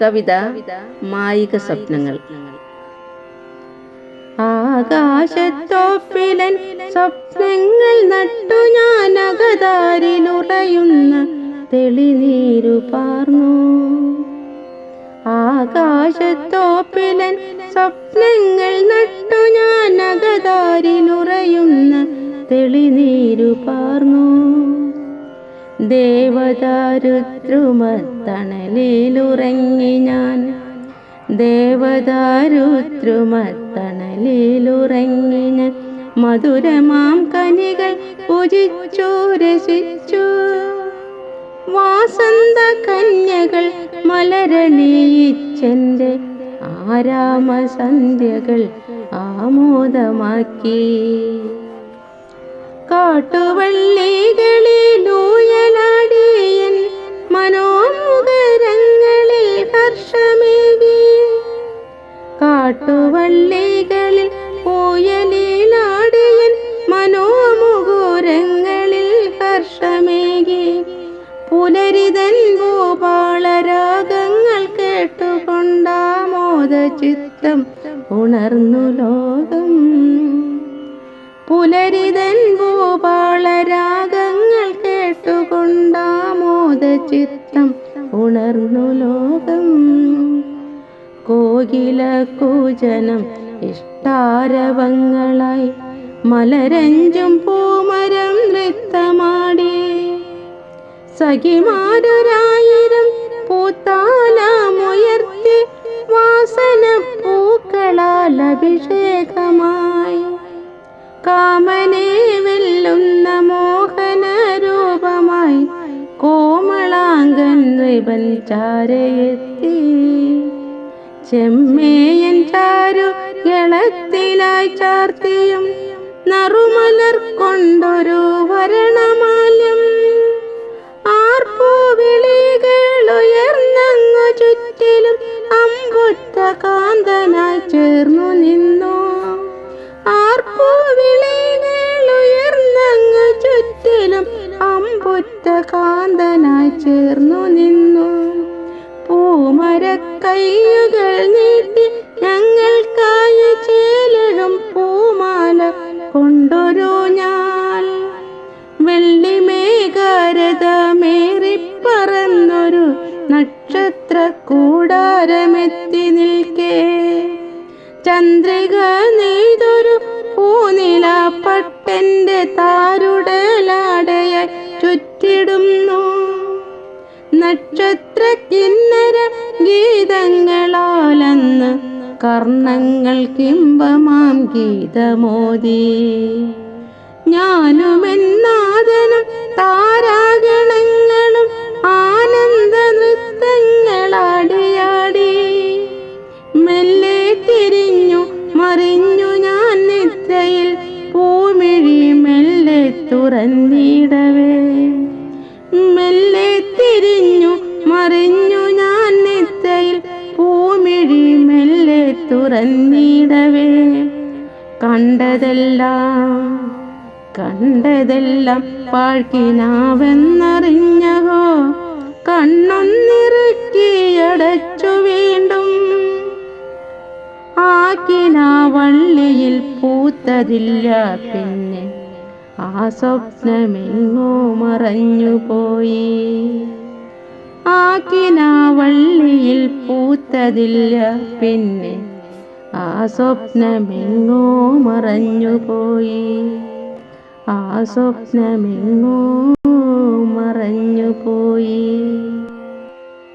കവിത മായിക സ്വപ്നങ്ങൾ. ആകാശത്തോപ്പിലൻ സ്വപ്നങ്ങൾ നട്ടു ഞാൻ അകതാരിലുറയുന്ന തെളിനീരു പാർന്നു. ആകാശത്തോപ്പിലൻ സ്വപ്നങ്ങൾ നട്ടു ഞാൻ അകതാരിലുറയുന്ന ദേവദാരുദ്രുമത്തണലിലുറങ്ങി ഞാൻ. ദേവദാരുദ്രുമത്തണലിലുറങ്ങി ഞാൻ. മധുരമാം കനികൾ പൂജിച്ചു രസിച്ചു. വാസന്ത കന്യകൾ ആരാമ ആരാമസന്ധ്യകൾ ആമോദമാക്കി. കാട്ടുവള്ളികളിലൂയലാടിയൻ കാട്ടുവള്ളികളിൽ ഊയലിലാടിയൻ മനോമുഖരങ്ങളിൽ ഹർഷമേകി. പുലരിതൻ ഗോപാളരാഗങ്ങൾ കേട്ടുകൊണ്ടാമോദ ചിത്തം ഉണർന്നു ലോകം. പുലരിതൻ ഗോപാളരാഗങ്ങൾ കേട്ടുകൊണ്ടാമോദ ചിത്തം ഉണർന്നു ലോകം. കോകില കൂജനം ഇഷ്ടാരവങ്ങളായി മലരഞ്ചും പൂമരം നൃത്തമാടി. സഖിമാരൊരായിരം പൂത്താലമുയർത്തി വാസന പൂക്കളാൽ അഭിഷേകമായി. കാമനെ വെല്ലുന്ന മോഹന രൂപമായി കോമളാംഗൻ നൃപൻ ചെമ്മേയൻ ചാരു ഗളത്തിലായി ചാർത്തിയും നറുമലർ കൊണ്ടൊരു വരണമാല്യം ആർപ്പുവിളികളുയർന്നു ചുറ്റിലും അമ്പുറ്റ കാന്തനായി ചേർന്നു നിന്നു. ആർപ്പുവിളികളുയർന്നു ചുറ്റിലും അമ്പുറ്റ കാന്തനായി ചേർന്നു നിന്നു. പൂമരക്കൈകൾ നീട്ടി ഞങ്ങൾക്കായി ചേലഴും പൂമാല കൊണ്ടൊരു ഞാൻ വെള്ളിമേഘരതമേറിപ്പറന്നൊരു നക്ഷത്ര കൂടാരമെത്തി നിൽക്കേ. ചന്ദ്രിക നെയ്തൊരു പൂനില പട്ടന്റെ താരുടലാടയെ ചുറ്റിടുന്നു. നക്ഷത്ര കിന്നര ഗീതങ്ങളാലെന്ന് കർണങ്ങൾ കിംബമാം ഗീതമോദി ഞാനുമെന്നാദനം താരാഗണങ്ങളും ആനന്ദ നൃത്തങ്ങളാടിയാടി മെല്ലെ തിരിഞ്ഞു മറിഞ്ഞു ഞാൻ നിദ്രയിൽ പൂമിഴി മെല്ലെ തുറന്നിടവേ. തുറന്നിടവേ കണ്ടതെല്ലാം കണ്ടതെല്ലാം പാഴ്ക്കിനാവെന്നറിഞ്ഞകോ കണ്ണൊന്നിറുക്കിയടച്ചു വീണ്ടും. ആക്കിനാ വള്ളിയിൽ പൂത്തതില്ല പിന്നെ ആ സ്വപ്നമെങ്ങോ മറഞ്ഞുപോയി. ആക്കിനാ വള്ളിയിൽ പൂത്തതില്ല പിന്നെ ആ സ്വപ്നമെങ്ങോ മറഞ്ഞുപോയി ആ സ്വപ്നമെങ്ങോ മറഞ്ഞുപോയി